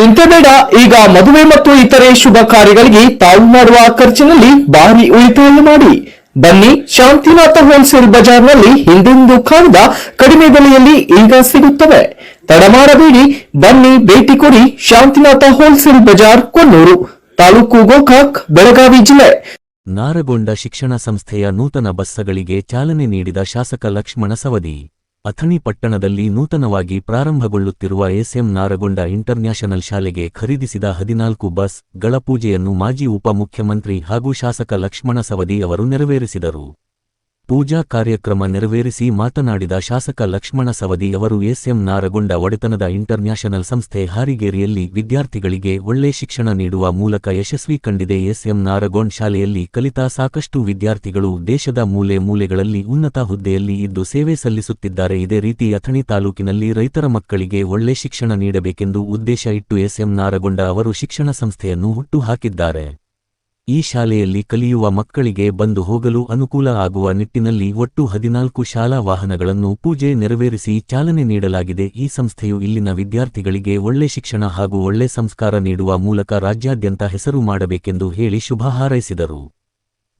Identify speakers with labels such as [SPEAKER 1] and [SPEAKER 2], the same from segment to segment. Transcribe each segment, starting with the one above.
[SPEAKER 1] ಚಿಂತೆ ಬೇಡ, ಈಗ ಮದುವೆ ಮತ್ತು ಇತರೆ ಶುಭ ಕಾರ್ಯಗಳಿಗೆ ತಾವು ಮಾಡುವ ಖರ್ಚಿನಲ್ಲಿ ಭಾರಿ ಉಳಿತಾಯ ಮಾಡಿ. ಬನ್ನಿ, ಶಾಂತಿನಾಥ ಹೋಲ್ಸೇಲ್ ಬಜಾರ್ನಲ್ಲಿ ಹಿಂದೆಂದು ಕಾಣದ ಕಡಿಮೆ ಬೆಲೆಯಲ್ಲಿ ಈಗ ಸಿಗುತ್ತವೆ. ತಡಮಾಡಬೇಡಿ, ಬನ್ನಿ, ಭೇಟಿ ಕೊಡಿ ಶಾಂತಿನಾಥ ಹೋಲ್ಸೇಲ್ ಬಜಾರ್ ಕೊಲ್ಲೂರು ತಾಲೂಕು ಗೋಕಾಕ್, ಬೆಳಗಾವಿ ಜಿಲ್ಲೆ.
[SPEAKER 2] ನಾರಗೊಂಡ ಶಿಕ್ಷಣ ಸಂಸ್ಥೆಯ ನೂತನ ಬಸ್ಸಗಳಿಗೆ ಚಾಲನೆ ನೀಡಿದ ಶಾಸಕ ಲಕ್ಷ್ಮಣ ಸವದಿ. ಅಥಣಿ ಪಟ್ಟಣದಲ್ಲಿ ನೂತನವಾಗಿ ಪ್ರಾರಂಭಗೊಳ್ಳುತ್ತಿರುವ ಎಸ್ಎಂ ನಾರಗೊಂಡ ಇಂಟರ್ನ್ಯಾಷನಲ್ ಶಾಲೆಗೆ ಖರೀದಿಸಿದ ಹದಿನಾಲ್ಕು ಬಸ್ಗಳ ಪೂಜೆಯನ್ನು ಮಾಜಿ ಉಪಮುಖ್ಯಮಂತ್ರಿ ಹಾಗೂ ಶಾಸಕ ಲಕ್ಷ್ಮಣ ಸವದಿ ಅವರು ನೆರವೇರಿಸಿದರು. ಪೂಜಾ ಕಾರ್ಯಕ್ರಮ ನೆರವೇರಿಸಿ ಮಾತನಾಡಿದ ಶಾಸಕ ಲಕ್ಷ್ಮಣ ಸವದಿ ಅವರು, ಎಸ್ಎಂ ನಾರಗೊಂಡ ಒಡೆತನದ ಇಂಟರ್ನ್ಯಾಷನಲ್ ಸಂಸ್ಥೆ ಹಾರಿಗೇರಿಯಲ್ಲಿ ವಿದ್ಯಾರ್ಥಿಗಳಿಗೆ ಒಳ್ಳೆ ಶಿಕ್ಷಣ ನೀಡುವ ಮೂಲಕ ಯಶಸ್ವಿ ಕಂಡಿದೆ. ಎಸ್ಎಂ ನಾರಗೊಂಡ್ ಶಾಲೆಯಲ್ಲಿ ಕಲಿತ ಸಾಕಷ್ಟು ವಿದ್ಯಾರ್ಥಿಗಳು ದೇಶದ ಮೂಲೆ ಮೂಲೆಗಳಲ್ಲಿ ಉನ್ನತ ಹುದ್ದೆಯಲ್ಲಿ ಇದ್ದು ಸೇವೆ ಸಲ್ಲಿಸುತ್ತಿದ್ದಾರೆ. ಇದೇ ರೀತಿ ಅಥಣಿ ತಾಲೂಕಿನಲ್ಲಿ ರೈತರ ಮಕ್ಕಳಿಗೆ ಒಳ್ಳೆ ಶಿಕ್ಷಣ ನೀಡಬೇಕೆಂದು ಉದ್ದೇಶ ಇಟ್ಟು ಎಸ್ಎಂ ನಾರಗೊಂಡ ಅವರು ಶಿಕ್ಷಣ ಸಂಸ್ಥೆಯನ್ನು ಹುಟ್ಟು ಹಾಕಿದ್ದಾರೆ. ಈ ಶಾಲೆಯಲ್ಲಿ ಕಲಿಯುವ ಮಕ್ಕಳಿಗೆ ಬಂದು ಹೋಗಲು ಅನುಕೂಲ ಆಗುವ ನಿಟ್ಟಿನಲ್ಲಿ ಒಟ್ಟು ಹದಿನಾಲ್ಕು ಶಾಲಾ ವಾಹನಗಳನ್ನು ಪೂಜೆ ನೆರವೇರಿಸಿ ಚಾಲನೆ ನೀಡಲಾಗಿದೆ. ಈ ಸಂಸ್ಥೆಯು ಇಲ್ಲಿನ ವಿದ್ಯಾರ್ಥಿಗಳಿಗೆ ಒಳ್ಳೆ ಶಿಕ್ಷಣ ಹಾಗೂ ಒಳ್ಳೆ ಸಂಸ್ಕಾರ ನೀಡುವ ಮೂಲಕ ರಾಜ್ಯಾದ್ಯಂತ ಹೆಸರು ಮಾಡಬೇಕೆಂದು ಹೇಳಿ ಶುಭ ಹಾರೈಸಿದರು.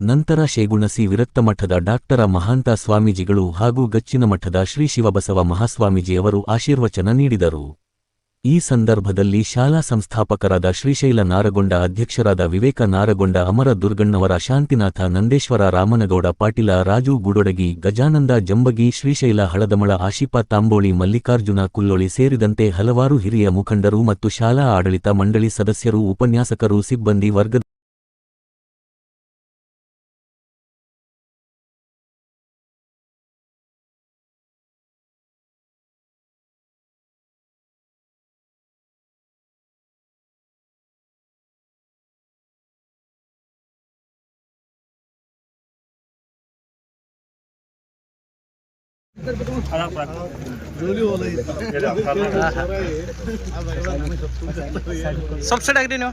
[SPEAKER 2] ನಂತರ ಶೇಗುಣಸಿ ವಿರಕ್ತ ಮಠದ ಡಾಕ್ಟರ ಮಹಾಂತ ಸ್ವಾಮೀಜಿಗಳು ಹಾಗೂ ಗಚ್ಚಿನ ಮಠದ ಶ್ರೀ ಶಿವಬಸವ ಮಹಾಸ್ವಾಮೀಜಿಯವರು ಆಶೀರ್ವಚನ ನೀಡಿದರು. ಈ ಸಂದರ್ಭದಲ್ಲಿ ಶಾಲಾ ಸಂಸ್ಥಾಪಕರಾದ ಶ್ರೀಶೈಲ ನಾರಗೊಂಡ ಅಧ್ಯಕ್ಷರಾದ ವಿವೇಕ ನಾರಗೊಂಡ ಅಮರ ದುರ್ಗಣ್ಣವರ ಶಾಂತಿನಾಥ ನಂದೇಶ್ವರ ರಾಮನಗೌಡ ಪಾಟೀಲ ರಾಜು ಗುಡೊಡಗಿ ಗಜಾನಂದ ಜಂಬಗಿ ಶ್ರೀಶೈಲ ಹಳದಮಳ ಆಶಿಪ ತಾಂಬೋಳಿ ಮಲ್ಲಿಕಾರ್ಜುನ ಕುಲ್ಲೊಳಿ ಸೇರಿದಂತೆ ಹಲವಾರು ಹಿರಿಯ ಮುಖಂಡರು ಮತ್ತು ಶಾಲಾ ಆಡಳಿತ ಮಂಡಳಿ ಸದಸ್ಯರು, ಉಪನ್ಯಾಸಕರು, ಸಿಬ್ಬಂದಿ ವರ್ಗದ
[SPEAKER 3] सबसे डाक हाँ। दिन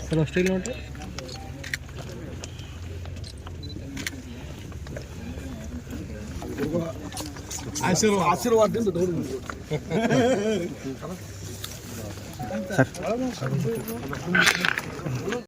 [SPEAKER 3] सर आशीर्वाद ఉంటే
[SPEAKER 4] ఆశీర్వాదం ఆశీర్వాదం దోడు Exacto.